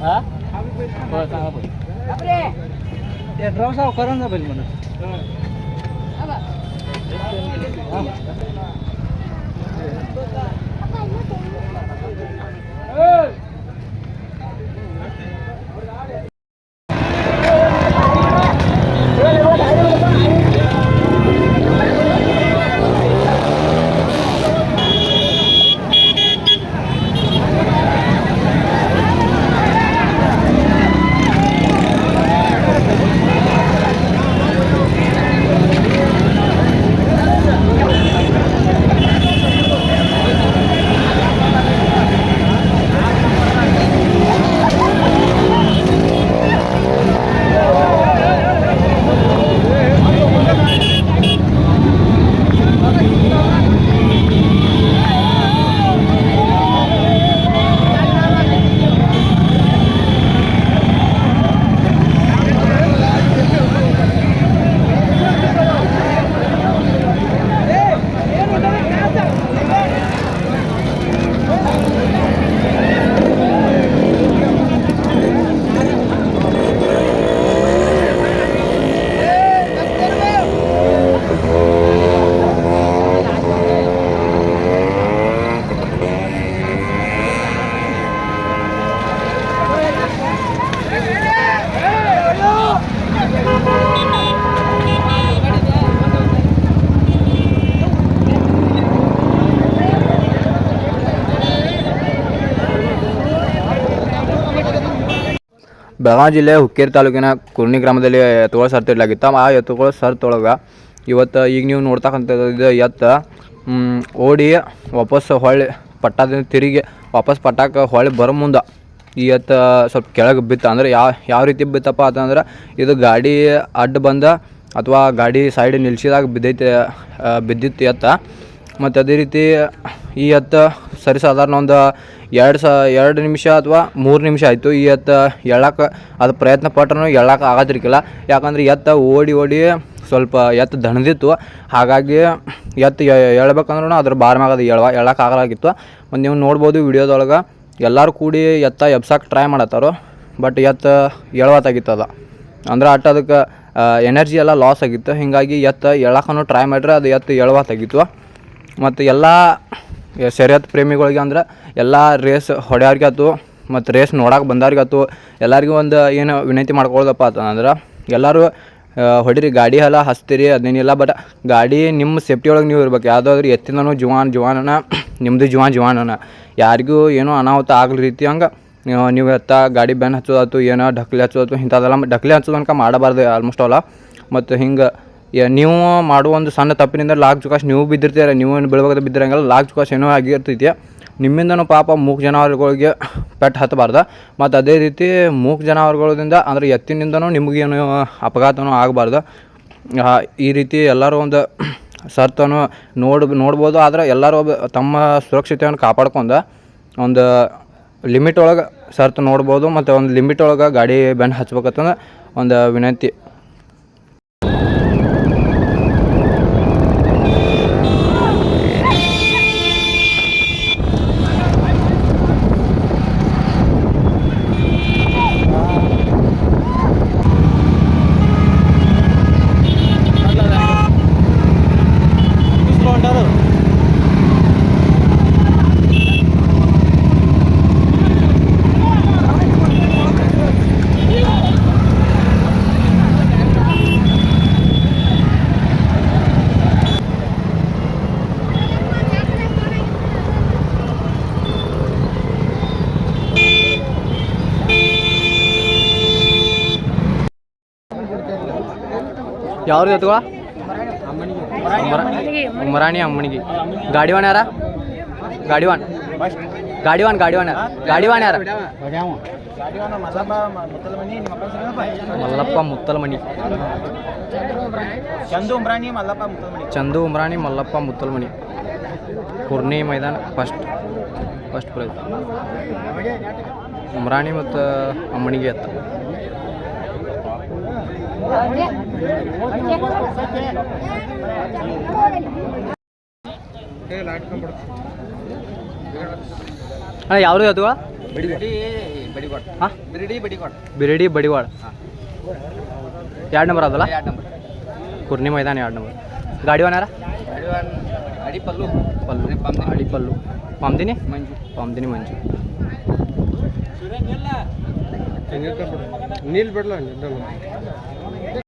હા? બસ હા બસ આપણે એ ડ્રાવ સાવ કરો ને ભાઈ મને. I. ಬೆಳಗಾವಿ ಜಿಲ್ಲೆ ಹುಕ್ಕೇರಿ ತಾಲೂಕಿನ ಕುರ್ನಿ ಗ್ರಾಮದಲ್ಲಿ ಎತ್ತುಗಳು ಸರ್ತಿಡ್ಲಾಗಿತ್ತು ಆ ಎತ್ತುಗಳು ಸರ್ತೊಳಗೆ ಇವತ್ತು ಈಗ ನೀವು ನೋಡ್ತಕ್ಕಂಥದ್ದು ಎತ್ತು ಓಡಿ ವಾಪಸ್ ಹೊಳ್ಳಿ ಪಟ್ಟಾದಿಂದ ತಿರುಗಿ ವಾಪಸ್ ಪಟ್ಟಾಕ ಹೊಳ್ಳಿ ಬರೋ ಮುಂದೆ ಈ ಎತ್ತು ಸ್ವಲ್ಪ ಕೆಳಗೆ ಬಿತ್ತ ಅಂದರೆ ಯಾವ ಯಾವ ರೀತಿ ಬಿತ್ತಪ್ಪ ಅಂತಂದ್ರೆ ಇದು ಗಾಡಿ ಅಡ್ಡ ಬಂದ ಅಥವಾ ಗಾಡಿ ಸೈಡ್ ನಿಲ್ಸಿದಾಗ ಬಿದ್ದೈತೆ ಬಿದ್ದಿತ್ತು ಎತ್ತ. ಮತ್ತು ಅದೇ ರೀತಿ ಈ ಎತ್ತು ಸರಿ ಸಾಧಾರಣ ಒಂದು ಎರಡು ಸ ಎರಡು ನಿಮಿಷ ಅಥವಾ ಮೂರು ನಿಮಿಷ ಆಯಿತು. ಈ ಹತ್ತ ಎಳ್ಳಕ್ಕೆ ಅದು ಪ್ರಯತ್ನ ಪಟ್ರೂ ಎಳ್ಳಕ್ಕೆ ಆಗತ್ತಿರ್ಕಿಲ್ಲ ಯಾಕಂದ್ರೆ ಎತ್ತ ಓಡಿ ಓಡಿ ಸ್ವಲ್ಪ ಎತ್ತು ದಣದಿತ್ತು. ಹಾಗಾಗಿ ಎತ್ತು ಹೇಳ್ಬೇಕಂದ್ರೂ ಅದ್ರ ಬಾರ್ ಮ್ಯಾಗ ಅದು ಎಳ್ವ ಎಳ್ಳಕ್ಕೆ ಆಗಲಾಗಿತ್ತು. ಮತ್ತು ನೀವು ನೋಡ್ಬೋದು ವಿಡಿಯೋದೊಳಗೆ ಎಲ್ಲರೂ ಕೂಡಿ ಎತ್ತ ಎಬ್ಸಕ್ಕೆ ಟ್ರೈ ಮಾಡತ್ತಾರೋ. ಬಟ್ ಎತ್ತ ಅದು. ಅಂದ್ರೆ ಅಟ್ ಅದಕ್ಕೆ ಎನರ್ಜಿ ಎಲ್ಲ ಲಾಸ್ ಆಗಿತ್ತು. ಹೀಗಾಗಿ ಎತ್ತ ಎಳಕ್ಕೂ ಟ್ರೈ ಮಾಡಿದ್ರೆ ಅದು ಎತ್ತು ಎಳ್ವತ್ತಾಗಿತ್ತು ಮತ್ತು ಎಲ್ಲ ಶರ್ಯತ್ ಪ್ರೇಮಿಗಳಿಗೆ ಅಂದ್ರೆ ಎಲ್ಲ ರೇಸ್ ಹೊಡ್ಯಾರ್ಗೆ ಆಯ್ತು ಮತ್ತು ರೇಸ್ ನೋಡಕ್ಕೆ ಬಂದವ್ರಿಗೆ ಆಯ್ತು ಎಲ್ಲರಿಗೂ ಒಂದು ಏನು ವಿನಂತಿ ಮಾಡ್ಕೊಳ್ಳೋದಪ್ಪ ಅಂತಂದ್ರೆ ಎಲ್ಲರೂ ಹೊಡಿರಿ, ಗಾಡಿ ಎಲ್ಲ ಹಚ್ತೀರಿ, ಅದೇನಿಲ್ಲ ಬಟ್ ಗಾಡಿ ನಿಮ್ಮ ಸೇಫ್ಟಿ ಒಳಗೆ ನೀವು ಇರ್ಬೇಕು. ಯಾವುದಾದ್ರೂ ಎತ್ತಿನೂ ಜುವಾನ್, ಜುವಾನನ ನಿಮ್ಮದು ಜುವಾನ್, ಜುವಾನನ. ಯಾರಿಗೂ ಏನೋ ಅನಾಹುತ ಆಗಲಿ ರೀತಿ ಹಂಗೆ ನೀವು ಎತ್ತ ಗಾಡಿ ಬೆನ್ ಹಚ್ಚೋದಾಯ್ತು, ಏನೋ ಢಕ್ಲಿ ಹಚ್ಚೋದಾಯ್ತು ಇಂಥದ್ದೆಲ್ಲ ಢಕ್ಲಿ ಹಚ್ಚೋದು ತನಕ ಮಾಡಬಾರ್ದು ಆಲ್ಮೋಸ್ಟ್ ಅಲ್ಲ ಮತ್ತು ಹಿಂಗೆ ನೀವು ಮಾಡುವ ಒಂದು ಸಣ್ಣ ತಪ್ಪಿನಿಂದ ಲಾಕ್ ಚುಕಾಶ್ ನೀವು ಬಿದ್ದಿರ್ತೀರ, ನೀವು ಏನು ಬೀಳ್ಬೇಕಾದ ಬಿದ್ದಿರಂಗಿಲ್ಲ ಲಾಕ್ ಚುಕಾಶ್ ಏನೋ ಆಗಿರ್ತೈತಿ. ನಿಮ್ಮಿಂದನೂ ಪಾಪ ಮೂಕ್ ಜಾನುವಾರುಗಳಿಗೆ ಪೆಟ್ಟು ಹತ್ತಬಾರ್ದು. ಮತ್ತು ಅದೇ ರೀತಿ ಮೂಕ್ ಜಾನುವಾರುಗಳಿಂದ ಅಂದರೆ ಎತ್ತಿನಿಂದನೂ ನಿಮಗೇನು ಅಪಘಾತನೂ ಆಗಬಾರ್ದು. ಈ ರೀತಿ ಎಲ್ಲರೂ ಒಂದು ಸರ್ತನು ನೋಡ್, ನೋಡ್ಬೋದು, ಆದರೆ ಎಲ್ಲರೂ ತಮ್ಮ ಸುರಕ್ಷತೆಯನ್ನು ಕಾಪಾಡ್ಕೊಂಡು ಒಂದು ಲಿಮಿಟ್ ಒಳಗೆ ಸರ್ತು ನೋಡ್ಬೋದು, ಮತ್ತು ಒಂದು ಲಿಮಿಟ್ ಒಳಗೆ ಗಾಡಿ ಬೆನ್ನು ಹಚ್ಬೇಕಂತಂದ್ರೆ ಒಂದು ವಿನಂತಿ. ಯಾವ್ದು ಎತ್ತುವ ಮರಾಣಿ ಅಮ್ಮನಿಗೆ. ಗಾಡಿ ಯಾರ? ಗಾಡಿವಾನ್. ಗಾಡಿವಾನ್ ಗಾಡಿವಾನ್ ಗಾಡಿವಾನ್ ಯಾರ? ಮಲ್ಲಪ್ಪ ಮುತ್ತಲ್ಮಣಿ ಚಂದು ಉಮ್ರಾಣಿ ಮಲ್ಲಪ್ಪ ಮುತ್ತಲ್ಮಣಿ ಚಂದು ಉಮ್ರಾಣಿ ಮಲ್ಲಪ್ಪ ಮುತ್ತಲ್ಮಣಿ ಕುರ್ನಿ ಮೈದಾನ ಫಸ್ಟ್ ಫಸ್ಟ್ ಪ್ರೈಸ್ ಉಮ್ರಾಣಿ ಮತ್ತು ಅಮ್ಮನಿಗೆ ಎತ್ತ. ಅಣ್ಣ ಯಾವುದು ಅದು? ಬಿರಿಡಿ ಬಡಿಗೋಡ್. ಬಿರಡಿ ಬಡಿವಾಳ ಎರಡು ನಂಬರ್ ಅದಲ್ಲ? ಎರಡು ನಂಬರ್ ಕುರ್ನಿ ಮೈದಾನ ಎರಡು ನಂಬರ್ ಗಾಡಿ ಒನ್ ಅಡಿ ಪಲ್ಲು. ಪಲ್ಲು. ಆಡಿ ಪಲ್ಲು. ಪಾಮ್ದಿನಿ ಮಂಜು. ಪಾಮ್ದಿನಿ ಮಂಜು. నీళ్ళు పెట్టలేదు